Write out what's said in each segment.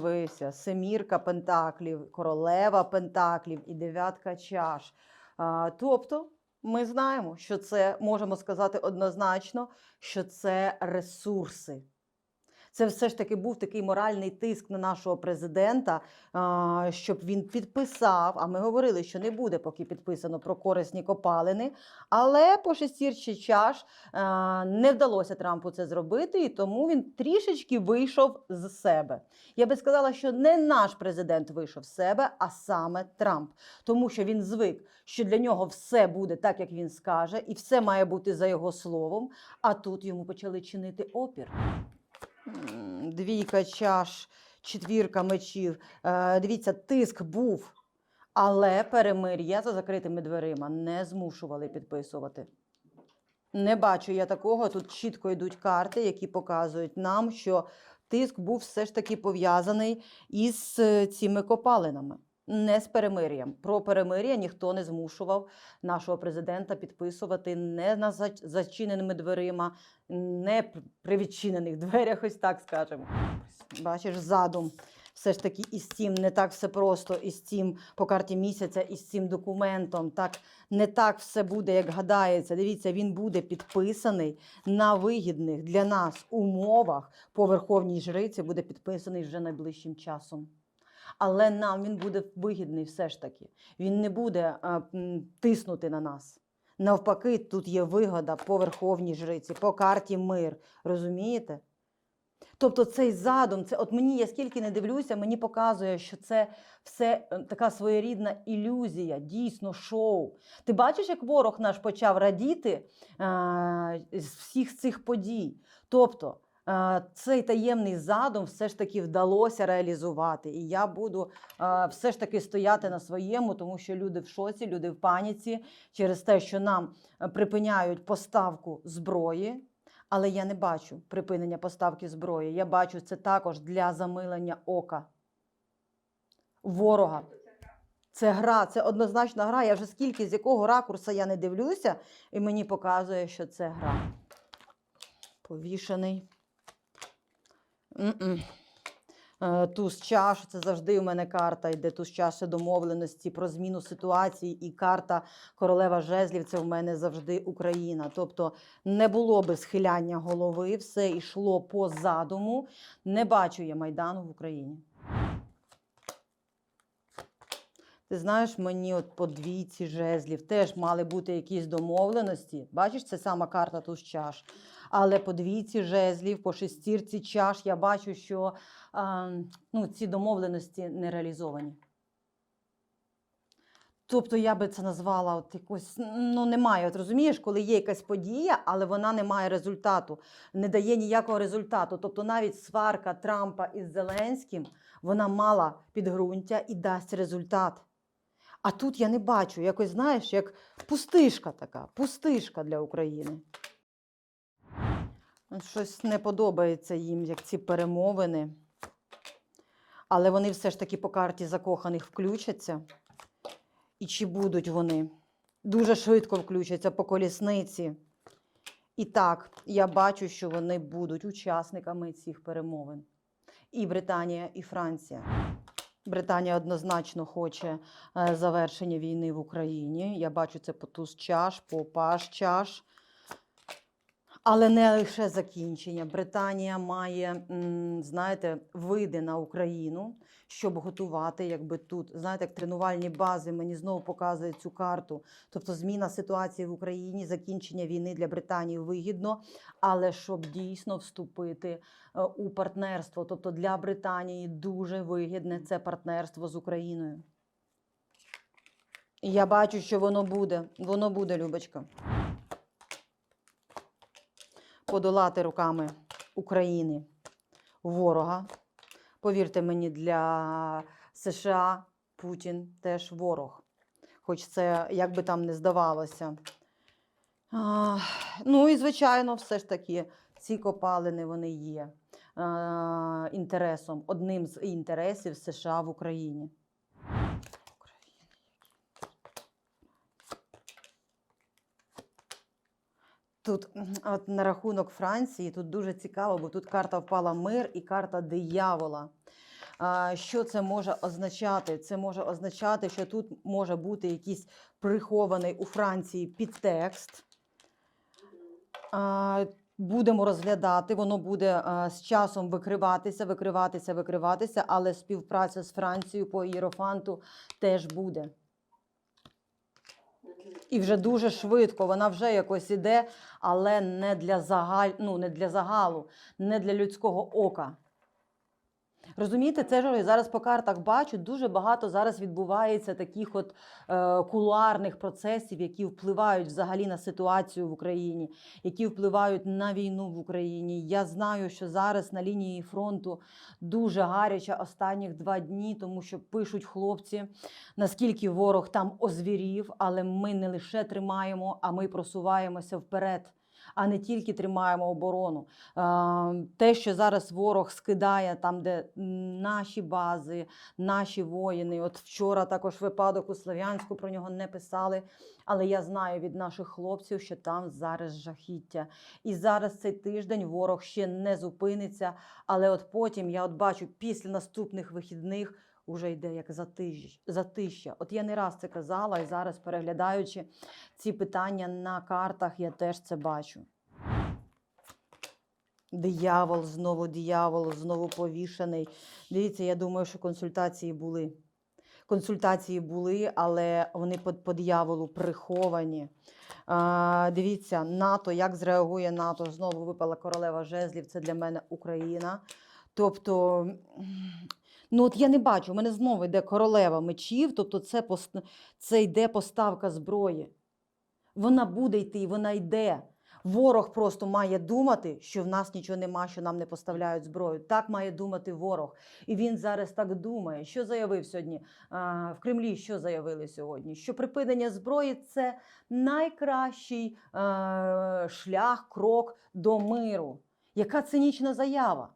подивися, семірка пентаклів, королева пентаклів і дев'ятка чаш. Тобто ми знаємо, що це можемо сказати однозначно, що це ресурси. Це все ж таки був такий моральний тиск на нашого президента, щоб він підписав. А ми говорили, що не буде поки підписано про корисні копалини. Але по шестірчі чаш не вдалося Трампу це зробити, і тому він трішечки вийшов з себе. Я би сказала, що не наш президент вийшов з себе, а саме Трамп, тому що він звик, що для нього все буде так, як він скаже, і все має бути за його словом. А тут йому почали чинити опір. Двійка чаш, четвірка мечів. Е, дивіться, тиск був, але перемир'я за закритими дверима не змушували підписувати. Не бачу я такого. Тут чітко йдуть карти, які показують нам, що тиск був все ж таки пов'язаний із е, цими копалинами. Не з перемир'ям. Про перемир'я ніхто не змушував нашого президента підписувати не на зачиненими дверима, не при відчинених дверях, ось так скажемо. Бачиш, задум. Все ж таки із цим не так все просто, із цим по карті місяця, із цим документом. Так не так все буде, як гадається. Дивіться, він буде підписаний на вигідних для нас умовах по верховній жриці, буде підписаний вже найближчим часом. Але нам він буде вигідний все ж таки. Він не буде а, тиснути на нас. Навпаки, тут є вигода по верховній жриці, по карті мир. Розумієте? Тобто цей задум, це от мені, я скільки не дивлюся, мені показує, що це все е, така своєрідна ілюзія, дійсно шоу. Ти бачиш, як ворог наш почав радіти е, з всіх цих подій. Тобто е, цей таємний задум все ж таки вдалося реалізувати. І я буду е, все ж таки стояти на своєму, тому що люди в шоці, люди в паніці через те, що нам е, припиняють поставку зброї. Але я не бачу припинення поставки зброї. Я бачу це також для замилення ока ворога. Це гра, це однозначна гра. Я вже скільки з якого ракурса я не дивлюся, і мені показує, що це гра. Повішений. Е, Туз чаш, це завжди у мене карта йде. Туз чаші домовленості про зміну ситуації, і карта королева жезлів це в мене завжди Україна. Тобто не було би схиляння голови, все йшло по задуму. Не бачу я Майдану в Україні. Ти знаєш, мені от по двійці жезлів теж мали бути якісь домовленості. Бачиш, це сама карта туз чаш. Але по двійці жезлів, по шестірці чаш я бачу, що ну, ці домовленості не реалізовані. Тобто я би це назвала от якось, ну немає. От розумієш, коли є якась подія, але вона не має результату, не дає ніякого результату. Тобто навіть сварка Трампа із Зеленським вона мала підґрунтя і дасть результат. А тут я не бачу, якось, знаєш, як пустишка така, пустишка для України. Щось не подобається їм, як ці перемовини. Але вони все ж таки по карті закоханих включаться. І чи будуть вони? Дуже швидко включаться по колісниці. І так, я бачу, що вони будуть учасниками цих перемовин. І Британія, і Франція. Британія однозначно хоче е, завершення війни в Україні. Я бачу це по туз чаш, по паш чаш. Але не лише закінчення. Британія має, знаєте, вийде на Україну, щоб готувати, якби тут, знаєте, як тренувальні бази мені знову показують цю карту. Тобто зміна ситуації в Україні, закінчення війни для Британії вигідно, але щоб дійсно вступити е, у партнерство. Тобто для Британії дуже вигідне це партнерство з Україною. Я бачу, що воно буде. Воно буде, Любочка подолати руками України ворога. Повірте мені, для США Путін теж ворог. Хоч це як би там не здавалося. А, ну і, звичайно, все ж таки, ці копалини вони є а, інтересом, одним з інтересів США в Україні. Тут от на рахунок Франції тут дуже цікаво, бо тут карта впала мир і карта диявола. Що це може означати? Це може означати, що тут може бути якийсь прихований у Франції підтекст. Будемо розглядати, воно буде з часом викриватися, викриватися, викриватися, але співпраця з Францією по ієрофанту теж буде. І вже дуже швидко, вона вже якось іде, але не для, загаль... ну, не для загалу, не для людського ока. Розумієте, це ж зараз по картах бачу, дуже багато зараз відбувається таких от е, кулуарних процесів, які впливають взагалі на ситуацію в Україні, які впливають на війну в Україні. Я знаю, що зараз на лінії фронту дуже гаряче останніх два дні, тому що пишуть хлопці, наскільки ворог там озвірів, але ми не лише тримаємо, а ми просуваємося вперед. А не тільки тримаємо оборону. Те, що зараз ворог скидає там, де наші бази, наші воїни. От вчора також випадок у Слов'янську про нього не писали. Але я знаю від наших хлопців, що там зараз жахіття. І зараз цей тиждень ворог ще не зупиниться. Але от потім я от бачу після наступних вихідних. Уже йде як затищ, затища. От я не раз це казала, і зараз, переглядаючи ці питання на картах, я теж це бачу. Диявол, знову диявол, знову повішений. Дивіться, я думаю, що консультації були. Консультації були, але вони по, по дияволу приховані. А, дивіться, НАТО, як зреагує НАТО? Знову випала королева жезлів. Це для мене Україна. Тобто, ну от я не бачу, у мене знову йде королева мечів, тобто це, це йде поставка зброї. Вона буде йти, вона йде. Ворог просто має думати, що в нас нічого нема, що нам не поставляють зброю. Так має думати ворог. І він зараз так думає. Що заявив сьогодні в Кремлі? Що заявили сьогодні? Що припинення зброї це найкращий шлях, крок до миру. Яка цинічна заява?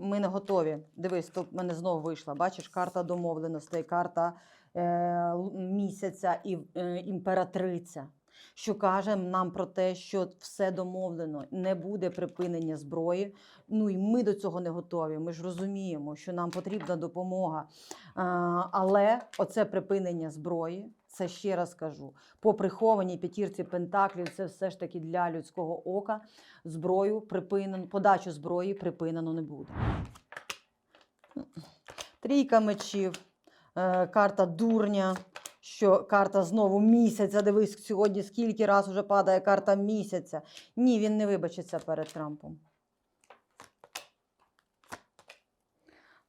Ми не готові. Дивись, тут мене знову вийшла. Бачиш, карта домовленостей, карта е, місяця і е, імператриця, що каже нам про те, що все домовлено, не буде припинення зброї. Ну і ми до цього не готові. Ми ж розуміємо, що нам потрібна допомога. А, але оце припинення зброї. Це ще раз кажу, по прихованій п'ятірці пентаклів, це все ж таки для людського ока. Зброю припинено, подачу зброї припинено не буде. Трійка мечів, е, карта дурня, що карта знову місяця. Дивись, сьогодні скільки раз вже падає карта місяця. Ні, він не вибачиться перед Трампом.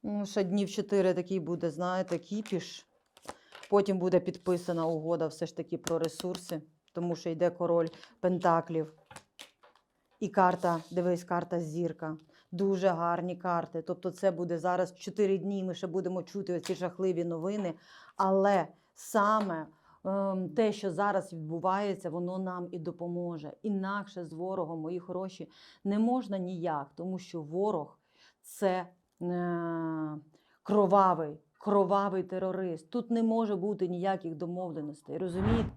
Ну, ще днів чотири такий буде, знаєте, кіпіш. Потім буде підписана угода все ж таки про ресурси, тому що йде король Пентаклів. І карта, дивись, карта зірка. Дуже гарні карти. Тобто, це буде зараз 4 дні. Ми ще будемо чути ці жахливі новини. Але саме ем, те, що зараз відбувається, воно нам і допоможе. Інакше з ворогом, мої хороші, не можна ніяк, тому що ворог це е, кровавий, кровавий терорист. Тут не може бути ніяких домовленостей. Розумієте?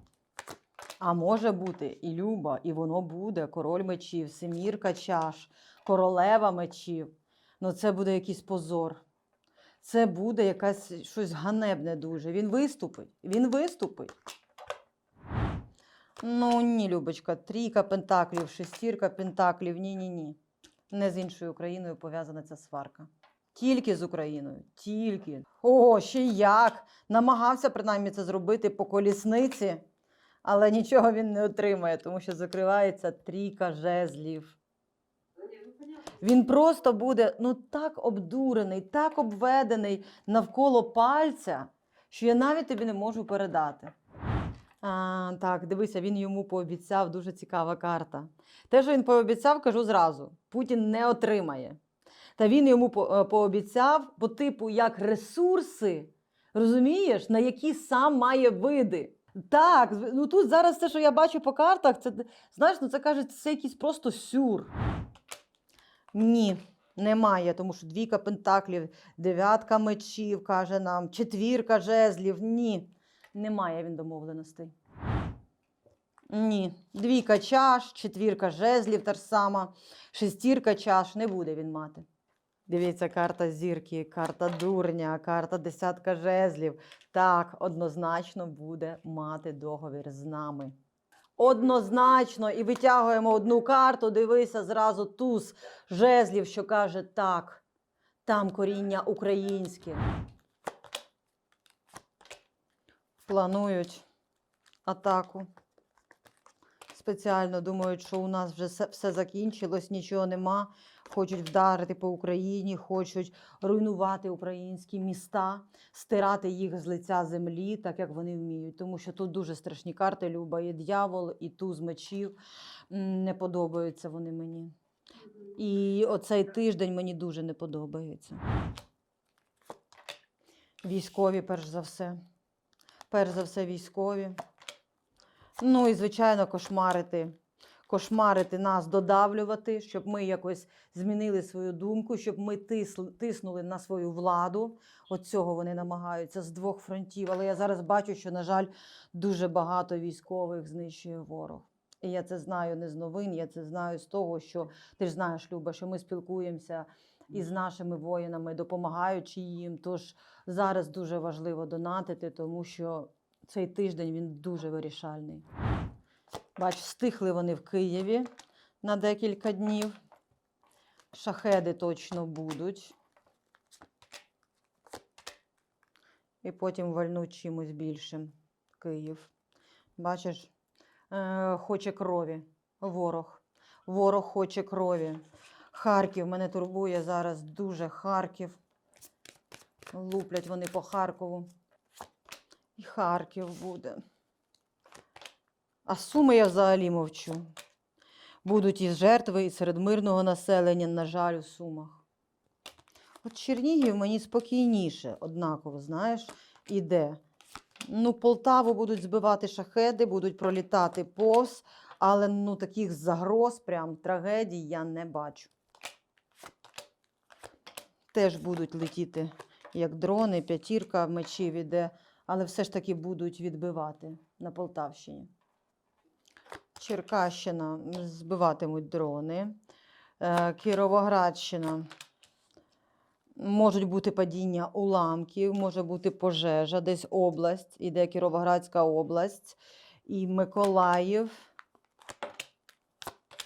А може бути і Люба, і воно буде король мечів, семірка чаш, королева мечів. Ну це буде якийсь позор. Це буде якась щось ганебне дуже. Він виступить. Він виступить. Ну ні, Любочка, трійка пентаклів, шестірка пентаклів. Ні, ні. Не з іншою Україною пов'язана ця сварка. Тільки з Україною. Тільки. О, ще як. Намагався принаймні це зробити по колісниці, але нічого він не отримає, тому що закривається трійка жезлів. Він просто буде ну так обдурений, так обведений навколо пальця, що я навіть тобі не можу передати. А, так, дивися, він йому пообіцяв дуже цікава карта. Те, що він пообіцяв, кажу зразу: Путін не отримає. Та він йому е, пообіцяв по типу як ресурси, розумієш, на які сам має види. Так, ну тут зараз те, що я бачу по картах, це знаєш, ну це кажуть, це якийсь просто сюр. Ні, немає, тому що двійка пентаклів, дев'ятка мечів каже нам, четвірка жезлів. Ні, немає він домовленостей. Ні, двійка чаш, четвірка жезлів та ж сама, шестірка чаш не буде він мати. Дивіться, карта зірки, карта дурня, карта десятка жезлів. Так, однозначно буде мати договір з нами. Однозначно, і витягуємо одну карту, дивися зразу туз жезлів, що каже так, там коріння українське. Планують атаку. Спеціально думають, що у нас вже все, закінчилось, нічого нема. Хочуть вдарити по Україні, хочуть руйнувати українські міста, стирати їх з лиця землі, так як вони вміють. Тому що тут дуже страшні карти. Люба і дьявол, і туз мечів. Не подобаються вони мені. І оцей тиждень мені дуже не подобається. Військові, перш за все. Перш за все, військові. Ну і, звичайно, кошмарити. Кошмарити нас, додавлювати, щоб ми якось змінили свою думку, щоб ми тиснули на свою владу. От цього вони намагаються з двох фронтів. Але я зараз бачу, що, на жаль, дуже багато військових знищує ворог. І я це знаю не з новин, я це знаю з того, що ти ж знаєш, Люба, що ми спілкуємося із нашими воїнами, допомагаючи їм. Тож зараз дуже важливо донатити, тому що цей тиждень він дуже вирішальний. Бач, стихли вони в Києві на декілька днів. Шахеди точно будуть. І потім вальнуть чимось більшим Київ. Бачиш, е, хоче крові. Ворог. Ворог хоче крові. Харків мене турбує зараз дуже Харків. Луплять вони по Харкову. І Харків буде. А суми я взагалі мовчу. Будуть і жертви, і серед мирного населення, на жаль, у сумах. От Чернігів мені спокійніше, однаково, знаєш, іде. Ну, Полтаву будуть збивати шахеди, будуть пролітати повз, але ну, таких загроз, прям трагедій я не бачу. Теж будуть летіти як дрони, п'ятірка мечів іде, але все ж таки будуть відбивати на Полтавщині. Черкащина збиватимуть дрони. Е, Кіровоградщина. Можуть бути падіння уламків, може бути пожежа, десь область, іде Кіровоградська область. І Миколаїв.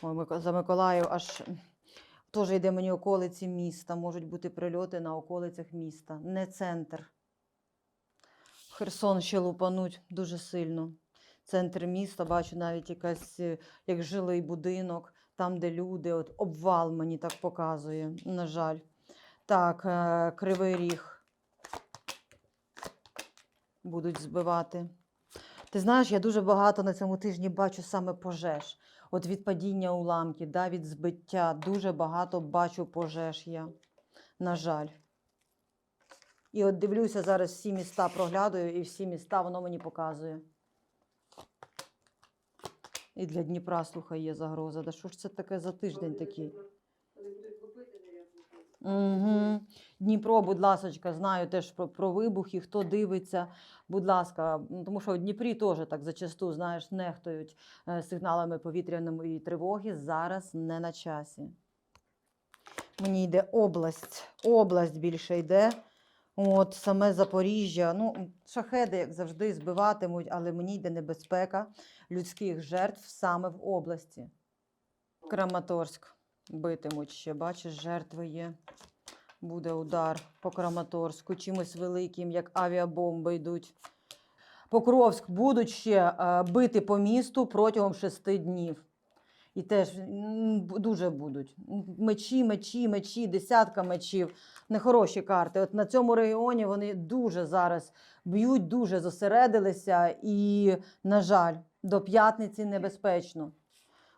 Ой, за Миколаїв аж теж йде мені околиці міста. Можуть бути прильоти на околицях міста. Не центр. Херсон ще лупануть дуже сильно. Центр міста, бачу навіть якась е, як жилий будинок, там, де люди, от обвал мені так показує, на жаль. Так, е, Кривий Ріг будуть збивати. Ти знаєш, я дуже багато на цьому тижні бачу саме пожеж. От від падіння уламків, да, від збиття. Дуже багато бачу пожеж я. На жаль. І от дивлюся зараз всі міста проглядаю, і всі міста воно мені показує. І для Дніпра, слухай, є загроза. Да що ж це таке за тиждень такий? Угу. Дніпро, будь ласочка, знаю теж про, про вибухи, хто дивиться, будь ласка, тому що в Дніпрі теж так зачасту, знаєш, нехтують е, сигналами повітряної тривоги. Зараз не на часі. Мені йде область. Область більше йде. От саме Запоріжжя. Ну, шахеди, як завжди, збиватимуть, але мені йде небезпека людських жертв саме в області. Краматорськ битимуть ще. Бачиш, жертви є. Буде удар по Краматорську, чимось великим, як авіабомби йдуть. Покровськ будуть ще е, бити по місту протягом шести днів. І теж дуже будуть. Мечі, мечі, мечі, десятка мечів. Нехороші карти. От на цьому регіоні вони дуже зараз б'ють, дуже зосередилися. І, на жаль, до п'ятниці небезпечно.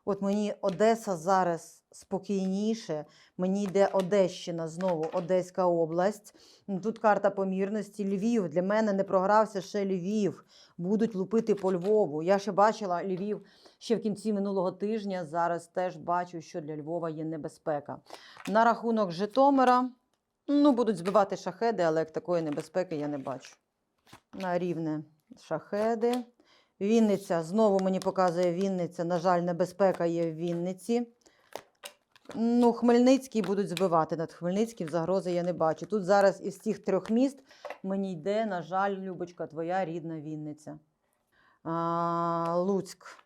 От мені Одеса зараз спокійніше. Мені йде Одещина знову, Одеська область. Тут карта помірності. Львів. Для мене не програвся ще Львів. Будуть лупити по Львову. Я ще бачила Львів ще в кінці минулого тижня. Зараз теж бачу, що для Львова є небезпека. На рахунок Житомира. Ну, будуть збивати шахеди, але як такої небезпеки я не бачу. На рівне шахеди. Вінниця. Знову мені показує Вінниця. На жаль, небезпека є в Вінниці. Ну, Хмельницький будуть збивати над Хмельницьким, загрози я не бачу. Тут зараз із цих трьох міст мені йде, на жаль, Любочка, твоя рідна Вінниця. А, Луцьк.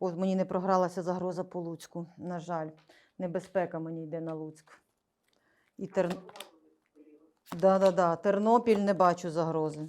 От мені не програлася загроза по Луцьку, на жаль. Небезпека мені йде на Луцьк. І Тер... Да, да, да. Тернопіль не бачу загрози.